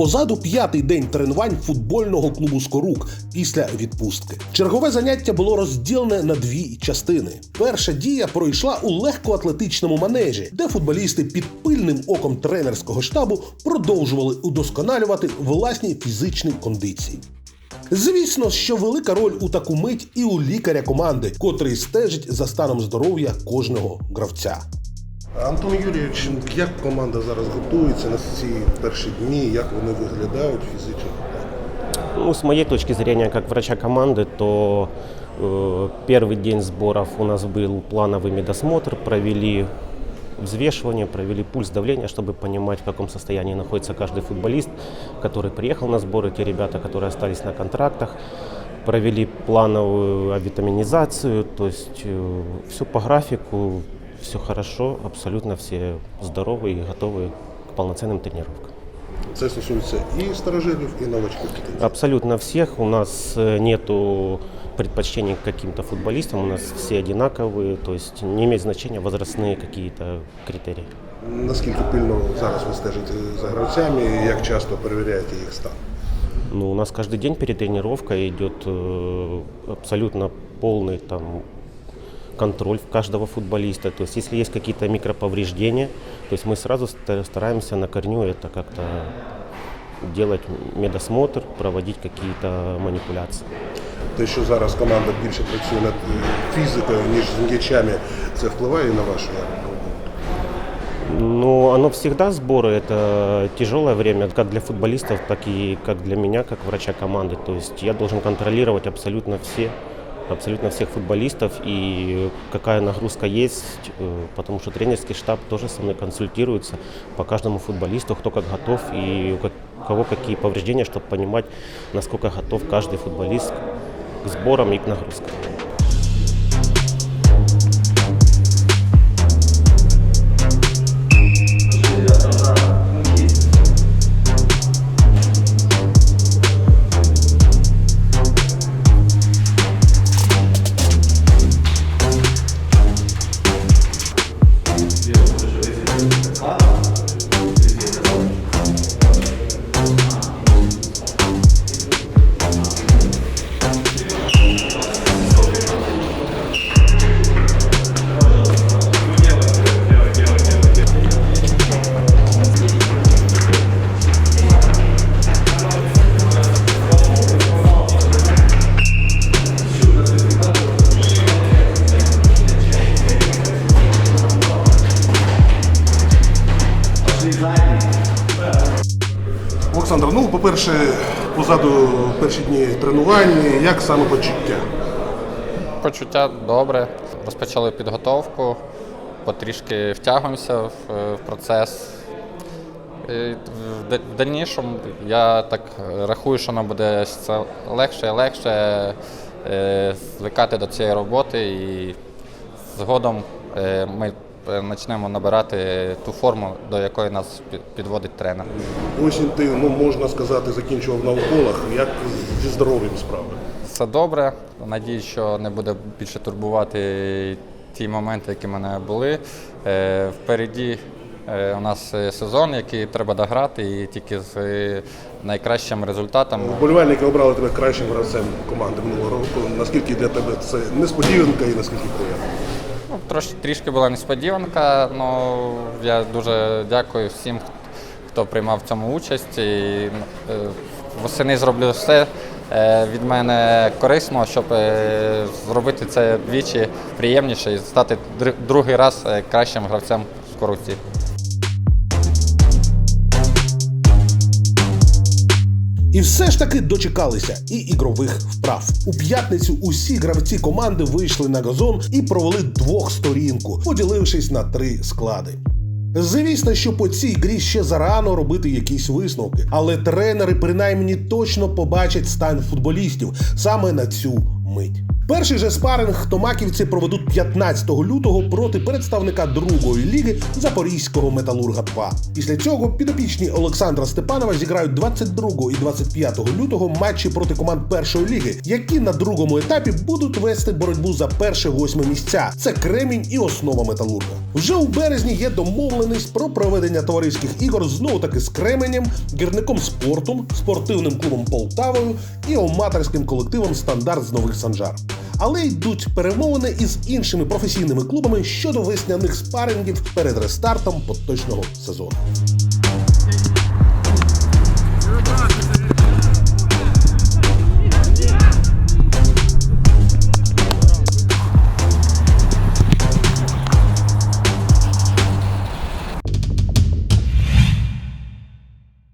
Позаду п'ятий день тренувань футбольного клубу Скорук після відпустки. Чергове заняття було розділене на дві частини. Перша дія пройшла у легкоатлетичному манежі, де футболісти під пильним оком тренерського штабу продовжували удосконалювати власні фізичні кондиції. Звісно, що велика роль у таку мить і у лікаря команди, котрий стежить за станом здоров'я кожного гравця. Антон Юрійович, як команда зараз готується на ці перші дні, як вони виглядають фізично? Ну, с моей точки зрения, как врача команды, то э, первый день сборов у нас был плановый медосмотр, провели взвешивание, провели пульс давление, чтобы понимать, в каком состоянии находится каждый футболист, который приехал на сборы, те ребята, которые остались на контрактах. Провели плановую авитаминизацию, то есть все по графику, все хорошо, абсолютно все здоровы и готовы к полноценным тренировкам. Це стосується і старожилів, і новачків. Абсолютно всех. У нас э, нету предпочтений к каким-то футболистам. У нас все одинаковые. То есть не имеет значения возрастные какие-то критерии. Наскільки пильно зараз ви стежите за гравцями, і як часто перевіряєте їх стан? Ну, у нас каждый день перед тренировкой идет э, абсолютно полный там контроль каждого футболиста. То есть если есть какие-то микроповреждения, то есть мы сразу ста- стараемся на корню это как-то делать медосмотр, проводить какие-то манипуляции. Те, що зараз команда більше працює над е, фізикою, ніж з м'ячами, це впливає на вашу роботу? Ну, оно всегда сборы, это тяжелое время, как для футболистов, так и как для меня, как врача команды. То есть я должен контролировать абсолютно все, абсолютно всех футболистов и какая нагрузка есть, э, потому что тренерский штаб тоже со мной консультируется по каждому футболисту, кто как готов и у ка- у кого какие повреждения, чтобы понимать, насколько готов каждый футболист к сборам и к нагрузкам. Олександр, ну, по-перше, позаду перші дні тренувань, як саме почуття? Почуття добре. Розпочали підготовку, потрішки втягуємося в, процес. І в да- в дальнішому я так рахую, що нам буде легше і легше е, звикати до цієї роботи і згодом е, ми почнемо набирати ту форму, до якої нас підводить тренер. Осінь ти, ну, можна сказати, закінчував на уколах. Як зі здоров'ям справи? Все добре. Надіюсь, що не буде більше турбувати ті моменти, які в мене були. Е, Впереді е, у нас е, сезон, який треба дограти, і тільки з е, найкращим результатом. Вболівальники обрали тебе кращим гравцем команди минулого року. Наскільки для тебе це несподіванка і наскільки приємно? Ну, трош, трішки була несподіванка, але я дуже дякую всім, хто приймав в цьому участь. І, е, восени зроблю все е, від мене корисно, щоб е, зробити це двічі приємніше і стати другий раз кращим гравцем в корупції. І все ж таки дочекалися і ігрових вправ. У п'ятницю усі гравці команди вийшли на газон і провели двохсторінку, поділившись на три склади. Звісно, що по цій грі ще зарано робити якісь висновки, але тренери принаймні точно побачать стан футболістів саме на цю мить. Перший же спаринг томаківці проведуть 15 лютого проти представника другої ліги Запорізького металурга 2. Після цього підопічні Олександра Степанова зіграють 22 і 25 лютого матчі проти команд першої ліги, які на другому етапі будуть вести боротьбу за перше восьме місця. Це Кремінь і основа металурга. Вже у березні є домовленість про проведення товариських ігор знову таки з Кременем, гірником спортом, спортивним клубом Полтавою і аматорським колективом Стандарт з Нових Санжар. Але йдуть перемовини із іншими професійними клубами щодо весняних спарингів перед рестартом поточного сезону.